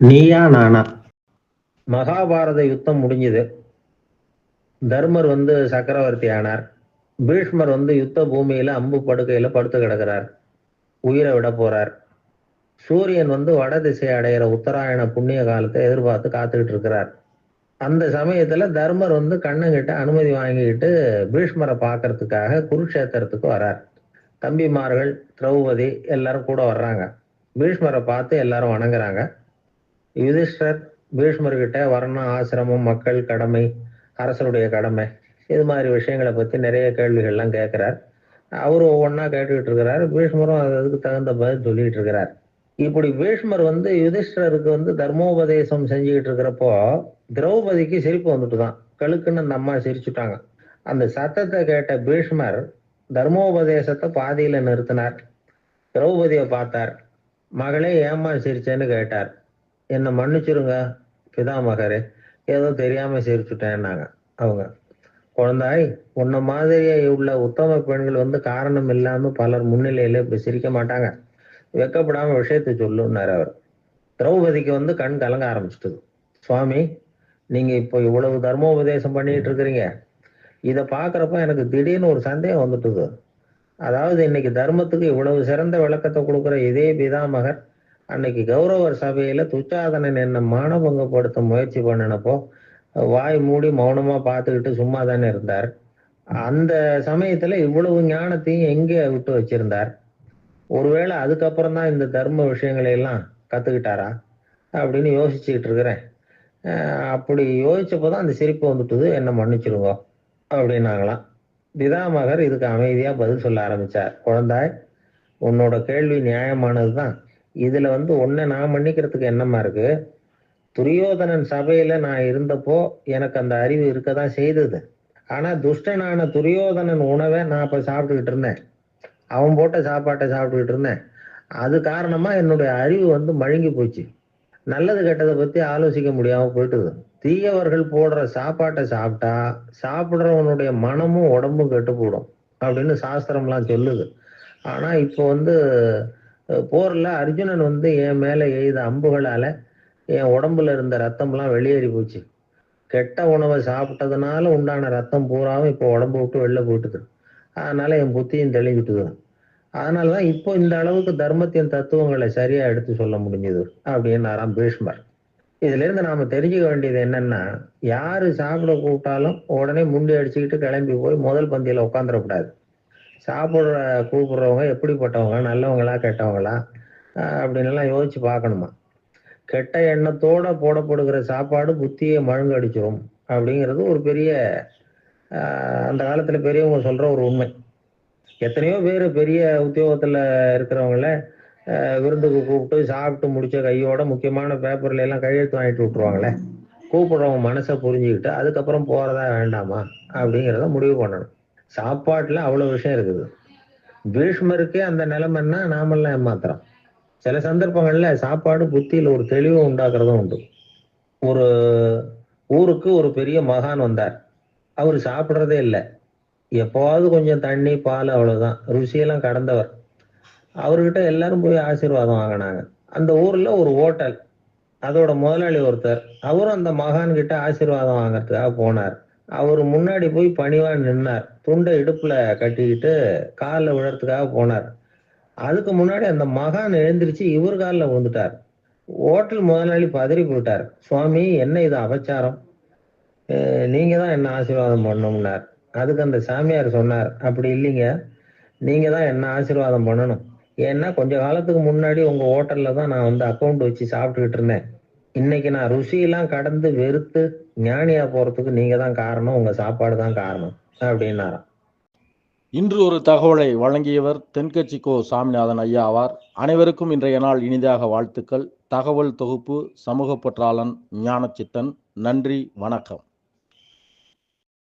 நீயா நானா? மகாபாரத யுத்தம் முடிஞ்சது. தர்மர் வந்து சக்கரவர்த்தி ஆனார். பீஷ்மர் வந்து யுத்த பூமியில அம்பு படுக்கையில படுத்து கிடக்கிறார். உயிரை விட போறார். சூரியன் வந்து வட திசை அடையிற உத்தராயண புண்ணிய காலத்தை எதிர்பார்த்து காத்துக்கிட்டு இருக்கிறார். அந்த சமயத்துல தர்மர் வந்து கண்ணங்கிட்ட அனுமதி வாங்கிக்கிட்டு பீஷ்மரை பார்க்கறதுக்காக குருக்ஷேத்திரத்துக்கு வரார். தம்பிமார்கள் திரௌபதி எல்லாரும் கூட வர்றாங்க. பீஷ்மரை பார்த்து எல்லாரும் வணங்குறாங்க. யுதிஷ்டர் பீஷ்மர்கிட்ட வர்ணம் ஆசிரமம் மக்கள் கடமை அரசருடைய கடமை இது மாதிரி விஷயங்களை பத்தி நிறைய கேள்விகள்லாம் கேட்கிறார். அவரும் ஒவ்வொன்றா கேட்டுக்கிட்டு இருக்கிறார். பீஷ்மரும் அது அதுக்கு தகுந்த பதில் சொல்லிட்டு இருக்கிறார். இப்படி பீஷ்மர் வந்து யுதிஷ்டருக்கு வந்து தர்மோபதேசம் செஞ்சுக்கிட்டு இருக்கிறப்போ திரௌபதிக்கு சிரிப்பு வந்துட்டு தான் கழுக்குன்னு அந்த அம்மா சிரிச்சுட்டாங்க. அந்த சத்தத்தை கேட்ட பீஷ்மர் தர்மோபதேசத்தை பாதியில நிறுத்தினார். திரௌபதியை பார்த்தார். மகளே ஏமா சிரிச்சேன்னு கேட்டார். என்னை மன்னிச்சிருங்க பிதாமகரே ஏதோ தெரியாம சிரிச்சுட்டேன்னாங்க அவங்க. குழந்தாய் உன்ன மாதிரியே உள்ள உத்தம பெண்கள் வந்து காரணம் இல்லாம பலர் முன்னிலையில இப்படி சிரிக்க மாட்டாங்க. வெக்கப்படாம விஷயத்தை சொல்லுன்னாரு அவர். திரௌபதிக்கு வந்து கண் கலங்க ஆரம்பிச்சிட்டது. சுவாமி நீங்க இப்போ இவ்வளவு தர்மோபதேசம் பண்ணிட்டு இருக்கிறீங்க. இதை பாக்குறப்ப எனக்கு திடீர்னு ஒரு சந்தேகம் வந்துட்டுது. அதாவது இன்னைக்கு தர்மத்துக்கு இவ்வளவு சிறந்த விளக்கத்தை கொடுக்குற இதே பிதாமகர் அன்னைக்கு கௌரவர் சபையில துச்சாதனன் என்ன மானபங்கப்படுத்த முயற்சி பண்ணினப்போ வாய் மூடி மௌனமா பார்த்துக்கிட்டு சும்மா தானே இருந்தார். அந்த சமயத்துல இவ்வளவு ஞானத்தையும் எங்கே விட்டு வச்சிருந்தார்? ஒருவேளை அதுக்கப்புறம் தான் இந்த தர்ம விஷயங்களை எல்லாம் கத்துக்கிட்டாரா? அப்படின்னு யோசிச்சுக்கிட்டு இருக்கிறேன். அப்படி அப்படி யோசிச்சப்போதான் அந்த சிரிப்பு வந்துட்டுது. என்ன மன்னிச்சிருங்க அப்படின்னாங்களாம். பிதாமகர் இதுக்கு அமைதியா பதில் சொல்ல ஆரம்பிச்சார். குழந்தாய் உன்னோட கேள்வி நியாயமானதுதான். இதுல வந்து உன்னை நான் மன்னிக்கிறதுக்கு என்னமா இருக்கு? துரியோதனன் சபையில நான் இருந்தப்போ எனக்கு அந்த அறிவு இருக்கதான் செய்தது. ஆனா துஷ்டனான துரியோதனன் உணவை நான் அப்ப சாப்பிட்டுக்கிட்டு இருந்தேன். அவன் போட்ட சாப்பாட்டை சாப்பிட்டுக்கிட்டு இருந்தேன். அது காரணமா என்னுடைய அறிவு வந்து மழுங்கி போச்சு. நல்லது கெட்டதை பத்தி ஆலோசிக்க முடியாம போயிட்டுது. தீயவர்கள் போடுற சாப்பாட்டை சாப்பிட்டா சாப்பிடுறவனுடைய மனமும் உடம்பும் கெட்டு போடும் அப்படின்னு சாஸ்திரம்லாம் சொல்லுது. ஆனா இப்போ வந்து போரில் அர்ஜுனன் வந்து என் மேலே எய்த அம்புகளால் என் உடம்புல இருந்த ரத்தம்லாம் வெளியேறி போச்சு. கெட்ட உணவை சாப்பிட்டதுனால உண்டான ரத்தம் பூராவும் இப்போ உடம்பு விட்டு வெளில போயிட்டுது. அதனால என் புத்தியும் தெளிஞ்சிட்டுது. அதனாலதான் இப்போ இந்த அளவுக்கு தர்மத்தின் தத்துவங்களை சரியா எடுத்து சொல்ல முடிஞ்சது அப்படின்னாராம் பீஷ்மர். இதுல இருந்து நாம தெரிஞ்சுக்க வேண்டியது என்னன்னா யாரு சாப்பிட கூப்பிட்டாலும் உடனே முண்டி அடிச்சுக்கிட்டு கிளம்பி போய் முதல் பந்தியில உட்காந்துடக்கூடாது சாப்பிட்ற கூப்பிடுறவங்க எப்படிப்பட்டவங்க? நல்லவங்களா கெட்டவங்களா? அப்படின்லாம் அப்படின்னு எல்லாம் யோசிச்சு பார்க்கணுமா? கெட்ட எண்ணத்தோட போடப்படுகிற சாப்பாடு புத்தியை மழுங்கடிச்சிரும் அப்படிங்கிறது ஒரு பெரிய அந்த காலத்துல பெரியவங்க சொல்ற ஒரு உண்மை. எத்தனையோ பேர் பெரிய உத்தியோகத்துல இருக்கிறவங்கள விருந்துக்கு கூப்பிட்டு சாப்பிட்டு முடிச்ச கையோட முக்கியமான பேப்பர்ல எல்லாம் கையெழுத்து வாங்கிட்டு விட்டுருவாங்களே? கூப்பிடுறவங்க மனசை புரிஞ்சுக்கிட்டு அதுக்கப்புறம் போறதா வேண்டாமா? அப்படிங்கிறத முடிவு பண்ணணும். சாப்பாட்டுல அவ்வளவு விஷயம் இருக்குது. பீஷ்மருக்கே அந்த நிலைமைன்னா நாமெல்லாம் ஏமாத்துறோம். சில சந்தர்ப்பங்கள்ல சாப்பாடு புத்தியில ஒரு தெளிவை உண்டாக்குறதும் உண்டு. ஒரு ஊருக்கு ஒரு பெரிய மகான் வந்தார். அவர் சாப்பிட்றதே இல்லை. எப்போவாவது கொஞ்சம் தண்ணி பால் அவ்வளவுதான். ருசியெல்லாம் கடந்தவர். அவர்கிட்ட எல்லாரும் போய் ஆசீர்வாதம் வாங்கினாங்க. அந்த ஊர்ல ஒரு ஹோட்டல் அதோட முதலாளி ஒருத்தர். அவரும் அந்த மகான் கிட்ட ஆசீர்வாதம் வாங்குறதுக்காக போனார். அவர் முன்னாடி போய் பணிவா நின்னார். துண்டை இடுப்புல கட்டிக்கிட்டு காலில் விழறதுக்காக போனார். அதுக்கு முன்னாடி அந்த மகான் எழுந்திருச்சு இவர் காலில் விழுந்துட்டார். ஹோட்டல் முதலாளி பதறி போயிட்டார். சுவாமி என்ன இது அபச்சாரம்? நீங்க தான் என்ன ஆசீர்வாதம் பண்ணணும்னார். அதுக்கு அந்த சாமியார் சொன்னார் அப்படி இல்லைங்க. நீங்க தான் என்ன ஆசீர்வாதம் பண்ணணும். ஏன்னா கொஞ்ச காலத்துக்கு முன்னாடி உங்க ஹோட்டல்ல தான் நான் வந்து அக்கௌண்ட் வச்சு சாப்பிட்டுக்கிட்டு இருந்தேன். இன்னைக்கு நான் ருசியெல்லாம் கடந்து வெறுத்து ஞானியா போறதுக்கு நீங்க தான் காரணம் உங்க சாப்பாடு தான் காரணம் அப்படின்னாராம். இன்று ஒரு தகவலை வழங்கியவர் தென்கட்சி கோ சாமிநாதன் ஐயா ஆவார். அனைவருக்கும் இன்றைய நாள் இனிதாக வாழ்த்துக்கள். தகவல் தொகுப்பு சமூக பற்றாளன் ஞானச்சித்தன். நன்றி வணக்கம்.